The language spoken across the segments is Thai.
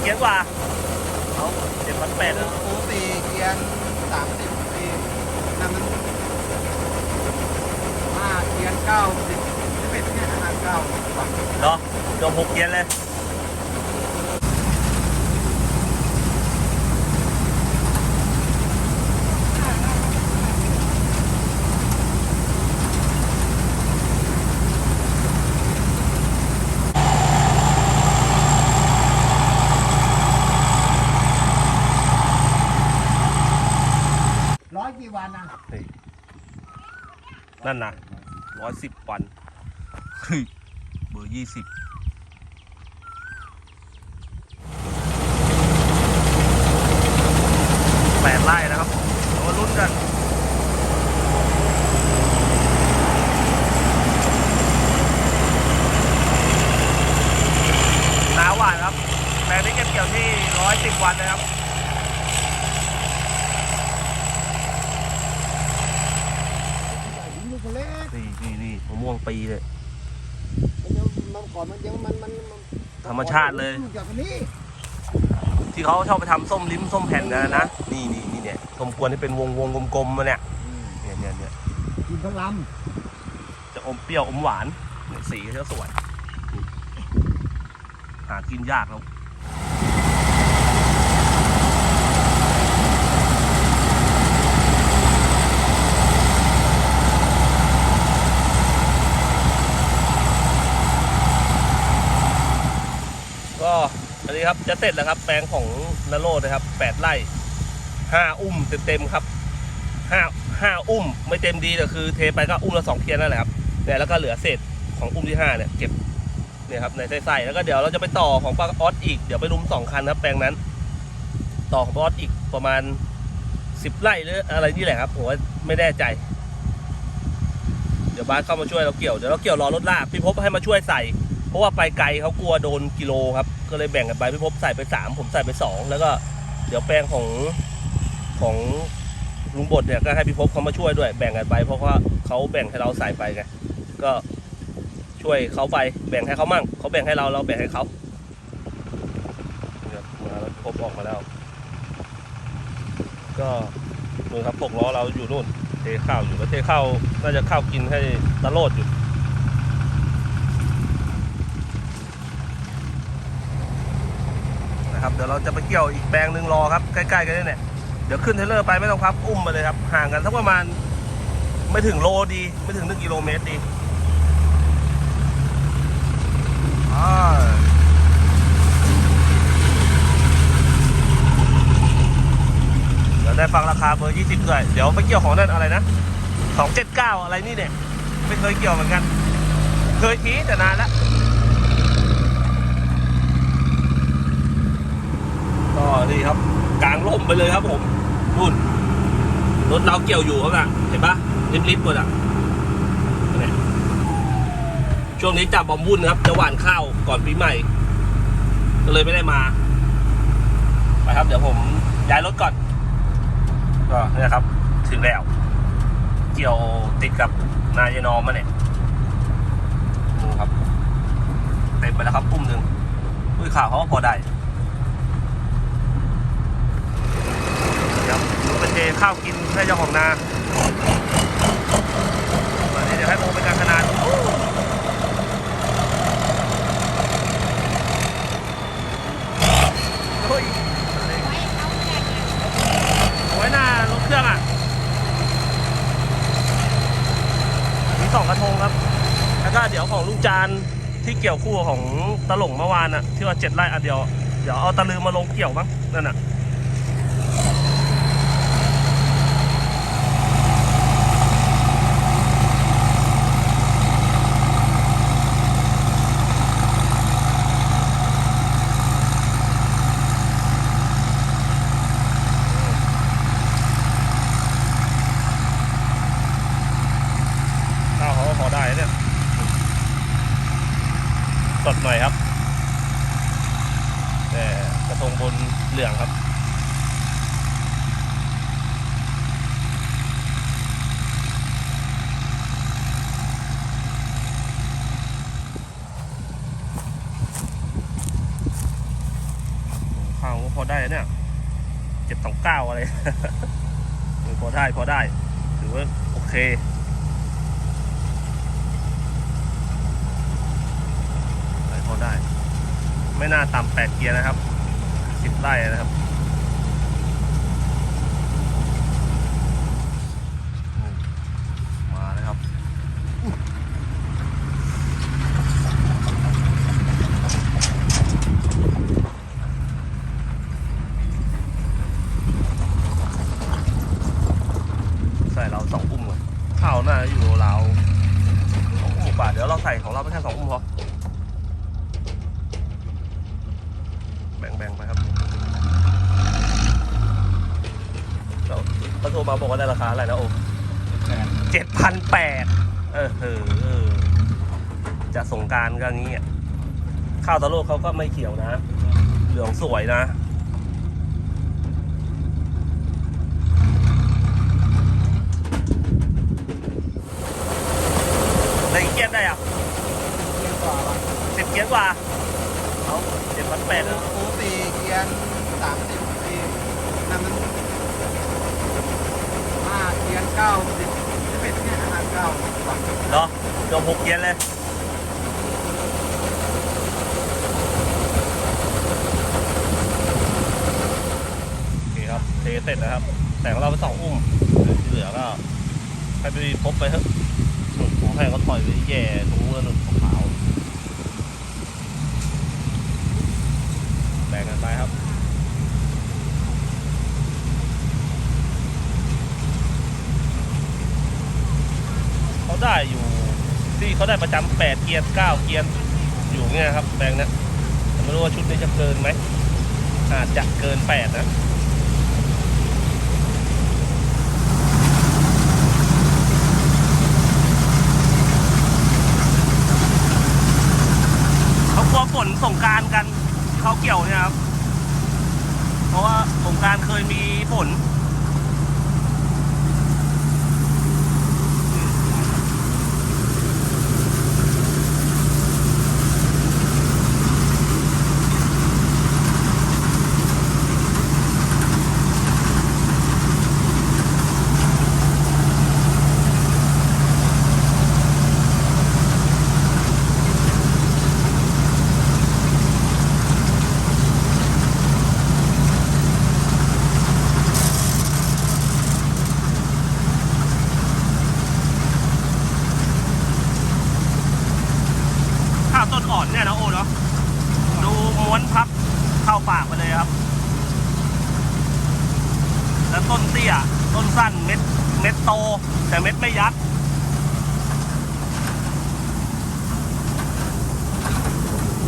เกียร์กว่าเอาเจ็ดพันแปดปกติเกียร์สามสิบปีนั่นมันห้าเกียร์เก้าสิบสิบเอ็ดเนี่ยห้าเก้าสิบกว่าเนาะเกือบหกเกียร์เลย ร้อยกี่วันนะ นี่ นั่นนะร้อยสิบวันเฮ้ยเบอร์ยี่สิบแปดไร่นะครับเรามาลุ้นกัน หนาหวานครับแปลงนี้เก็บเกี่ยวที่ร้อยสิบวันนะครับ ลูกคนเล็ก นี่นี่นี่มะม่วงปีเลย มันยังมันก่อนมันยังมันมันมัน ธรรมชาติเลยลูกจากนี้ที่เขาชอบไปทำส้มลิ้มส้มแผ่นกันนะ นี่นี่นี่เนี่ยส้มกวนที่เป็นวงวงกลมๆมาเนี่ยเนี่ยเนี่ยเนี่ยกินทั้งลจะอมเปรี้ยวอมหวานเนี่ยสีก็จะสวยนี่หากินยากแล้วก็อั นนี้ครับ จะเสร็จแล้วครับ แปลงของนโรดนะครับแปดไร่ห้าอุ้มเต็มๆครับห้าห้าอุ้มไม่เต็มดีแต่คือ เทไปก็อุ้มละสองเทียนนั่นแหละครับเนี่ยแล้วก็เหลือเศษของอุ้มที่ห้าเนี่ยเก็บเนี่ยครับในไส้ๆแล้วก็เดี๋ยวเราจะไปต่อของปลาออสอีกเดี๋ยวไปรุมสองคันครับแปลงนั้น ต่อของปลาออสอีกประมาณสิบไร่หรืออะไรนี่แหละครับผมว่าไม่แน่ใจ เดี๋ยวบ้านเข้ามาช่วยเราเกี่ยวเดี๋ยวเราเกี่ยวรอรถลากพี่พบให้มาช่วยใส่ เพราะว่าไปไกลเขากลัวโดนกิโลครับ ก็เลยแบ่งกันไปพี่พบใส่ไปสามผมใส่ไปสองแล้วก็เดี๋ยวแปลงของของลุงบดเนี่ยก็ให้พี่พบเขามาช่วยด้วยแบ่งกันไป เพราะว่าเขาแบ่งให้เราใส่ไปไงก็ช่วยเขาไปแบ่งให้เขามั่งเขาแบ่งให้เราเราแบ่งให้เขาเนี่ยมาแล้วพี่พบออกมาแล้ว ก็นู่นครับหกล้อเราอยู่นู่นเทข้าวอยู่แล้วเทข้าวน่าจะข้าวกินให้ตะโลดอยู่ นะครับ เดี๋ยวเราจะไปเกี่ยวอีกแปลงหนึ่งรอครับใกล้ๆกันนี่เนี่ยเดี๋ยวขึ้นเทรลเลอร์ไปไม่ต้องพับอุ้มมาเลยครับห่างกันสักประมาณไม่ถึงโลดีไม่ถึงหนึ่งกิโลเมตรดีเดี๋ยวได้ฟังราคาเบอร์ยี่สิบด้วยเดี๋ยวไปเกี่ยวของนั่นอะไรนะสองเจ็ดเก้าอะไรนี่เนี่ย ไม่เคยเกี่ยวเหมือนกัน เคยทีแต่นานแล้ว นี่ครับกลางร่มไปเลยครับผมนู่นรถเราเกี่ยวอยู่ครับน่ะเห็นปะริบๆหมดอะช่วงนี้จับบอมวุ่นครับจะหว่านข้าวก่อนปีใหม่ ก็เลยไม่ได้มาไปครับ เดี๋ยวผมย้ายรถก่อนก็เนี่ยครับ ถึงแล้ว เกี่ยวติดกับนายนอมมาเนี่ยดูครับเต็มไปแล้วครับปุ้มหนึ่งอุ้ยข่าวเขาก็พอได้ เดี๋ยวไปเท ข้าวกินให้เจ้าของนาวันนี้เดี๋ยวให้โมเป็นการขนานเฮ้ยไว้หน้ารถเครื่องอะ มีสองกระทงครับ แล้วก็เดี๋ยวของลูกจานที่เกี่ยวคู่ของตะหลงเมื่อวานอะ ที่ว่าเจ็ดไร่อันเดียว เดี๋ยวเอาตะลือมาลงเกี่ยวมั้งนั่นอะ ข้าวเขาก็พอได้เนี่ย สดหน่อยครับ แต่กระทงบนเหลืองครับ ข้าวก็พอได้เนี่ยเจ็ดสองเก้าอะไรพอได้พอได้ถือว่าโอเคพอได้ ไม่น่าต่ำแปดเกียร์นะครับสิบไร่นะครับอืมมาเลยครับ ใส่เราสองอุ้มก่อนข้าวหน้าอยู่เราวสองอุ้มกว่าเดี๋ยวเราใส่ของเราไปแค่สองอุ้มพอ แบ่งๆไปครับเราเขาโท รมาบอกว่าได้ราคาอะไรนะโอ้แปดเจ็ดพันแปดเออเออเออจะสงกรารก็งี้อะข้าวตะโลกเขาก็ไม่เขียวนะ เหลืองสวยนะได้อีกเกียร์ได้อะเกียร์กว่าว่ะสิบเกียร์กว่า เอาเจ็ดพันแปดปกติเกียร์สามสิบปีนั่นมันห้า เกียร์เก้าสิบสิบเอ็ดเนี่ยห้าเก้าสิบกว่าเนาะเกือบหกเกียร์เลย โอเคครับ เทเสร็จนะครับ แต่ของเราไปสองอุ้มที่เหลือก็ให้ไปพบไปเถอะหนุนของแพงก็ถอยไปแย่ตรงนู้นแล้วหนุนของขาวแบ่งกันไปครับ เขา ได้อยู่ที่เขาได้ประจำแปดเกียร์เก้าเกียร์อยู่เงี้ยครับแบงค์เนี่ยแต่ไม่รู้ว่าชุดนี้จะเกินไหมอาจจะเกินแปดนะเขากลัวฝนสงการกันเขาเกี่ยวเนี่ยครับ เพราะว่าสงการเคยมีฝน ข้าวต้นอ่อนเนี่ยนะโอ้เนาะดู ม้วนพับเข้าปากไปเลยครับ แล้วต้นเตี้ย ต้นสั้นเม็ดเม็ดโต แต่เม็ดไม่ยัด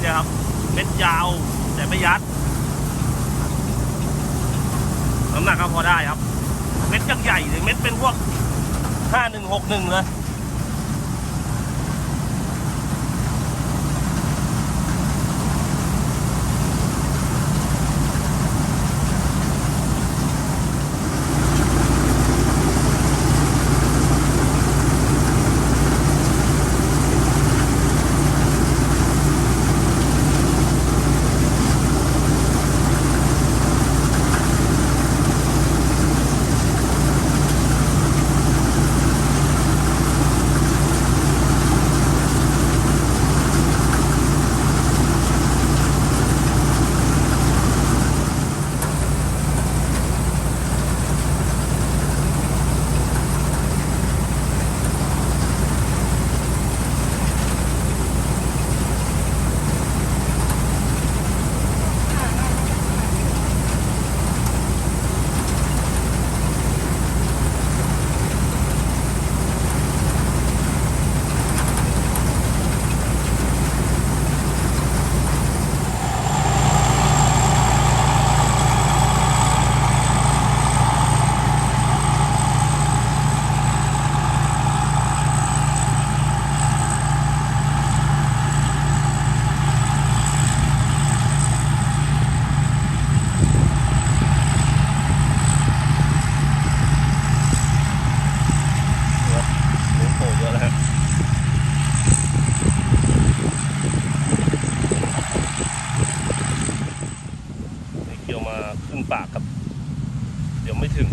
เนี่ยครับ เม็ดยาว แต่ไม่ยัดน้ำหนักก็พอได้ครับ เม็ดยังใหญ่เลยเม็ดเป็นพวกห้าหนึ่งหกหนึ่งเลย ปากครับ เดี๋ยวไม่ถึง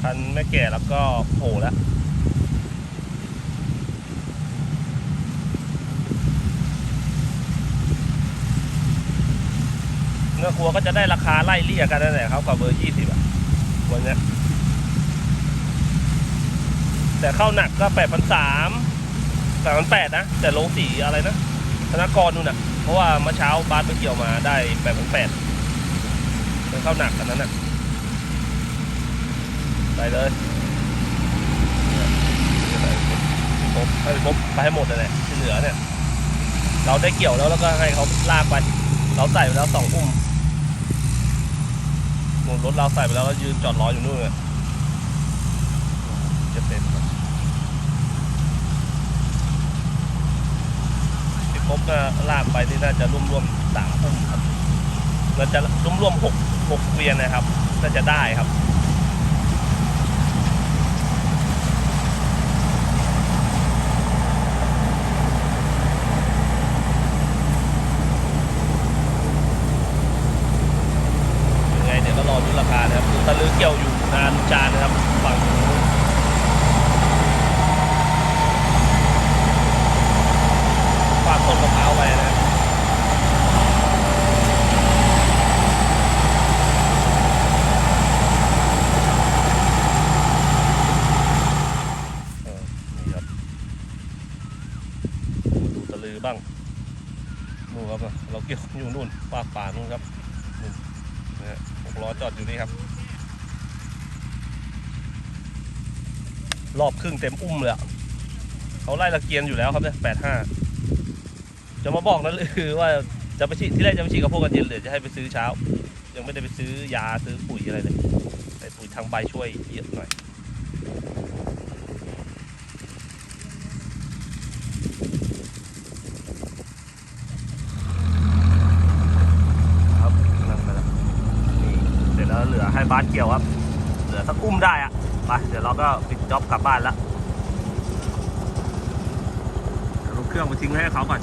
คันแม่แก่แล้วก็โผล่แล้วเนื้อครัวก็จะได้ราคาไล่เลี่ยกันนั่นแหละครับกับเบอร์ยี่สิบอะวันนี้แต่เข้าหนักก็แปดพันสามแปดพันแปดนะ แต่โลสีอะไรนะธนากรนู่นน่ะ เพราะว่าเมื่อเช้าบาสไปเกี่ยวมาได้แปดพันแปดเป็นเข้าหนักกันนั้นน่ะไปเลยครบให้ครบไปให้หมดเลยแหละที่เหลือเนี่ย เราได้เกี่ยวแล้วแล้วก็ให้เขาลากไป เราใส่ไปแล้วสองอุ้มหนุนรถเราใส่ไปแล้วแล้วยืนจอดรออยู่นู่นเลยจะเต็มครับที่คร บก็ลากไปที่น่าจะร่วมๆสามทุ่มครับเราจะร่วมๆหกหกเวียนนะครับ น่าจะได้ครับ ยังไงเดี๋ยวก็รอดูราคานะครับคือตะลือเกี่ยวอยู่นานจานนะครับฝั่งนู้นฝากต้นมะพร้าวไว้นะครับเออนี่ครับดูตะลือบ้างนู่นครับเราเกี่ยวอยู่นู่นฝากป่านู่นครับ นะฮะหกล้อจอดอยู่นี่ครับ รอบครึ่งเต็มอุ้มเลยเขาไล่ละเกียนอยู่แล้วครับเนี่ยแปดห้าจะมาบอกนั่นคือว่าจะไปฉีดที่แรกจะไปฉีดกับพวกกันเย็นเลยจะให้ไปซื้อเช้า ยังไม่ได้ไปซื้อยาซื้อปุ๋ยอะไรเลยแต่ปุ๋ยทางใบช่วยเยอะหน่อยครับนั่งไปแล้วนี่เสร็จแล้วเหลือให้บาสเกี่ยวครับ เหลือสักอุ้มได้อะ ไปเดี๋ยวเราก็ปิดจ็อบกลับบ้านแล้วเดี๋ยวลงเครื่องไปทิ้งไว้ให้เขาก่อน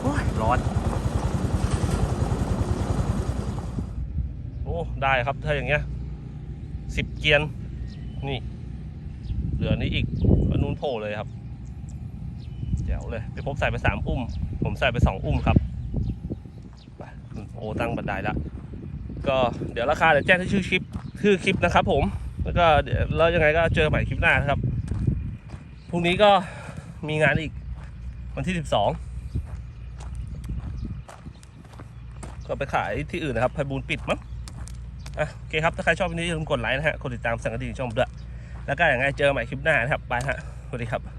โอ้ยร้อน โอ้ ได้ครับถ้าอย่างเงี้ยสิบเกียน นี่ เหลือนี้อีกอนนู้นโผล่เลยครับเจ๋วเลยไปพบใส่ไปสามอุ้ม ผมใส่ไปสองอุ้มครับไปโอ้ตั้งบันไดแล้วก็เดี๋ยวราคาเดี๋ยวแจ้งที่ชื่อคลิป ชื่อคลิปนะครับ ผม แล้วก็เดี๋ยวแล้วยังไงก็เจอใหม่คลิปหน้านะครับพรุ่งนี้ก็มีงานอีกวันที่สิบสองก็ไปขายที่อื่นนะครับไพบูลปิดมั้งอะโอเคครับ ถ้าใครชอบวิดีโอนี้อย่าลืมกดไลค์นะฮะกดติดตามสั่งกระดิ่งช่องด้วยแล้วก็อย่างไรเจอใหม่คลิปหน้านะครับ ไปฮะสวัสดีครับ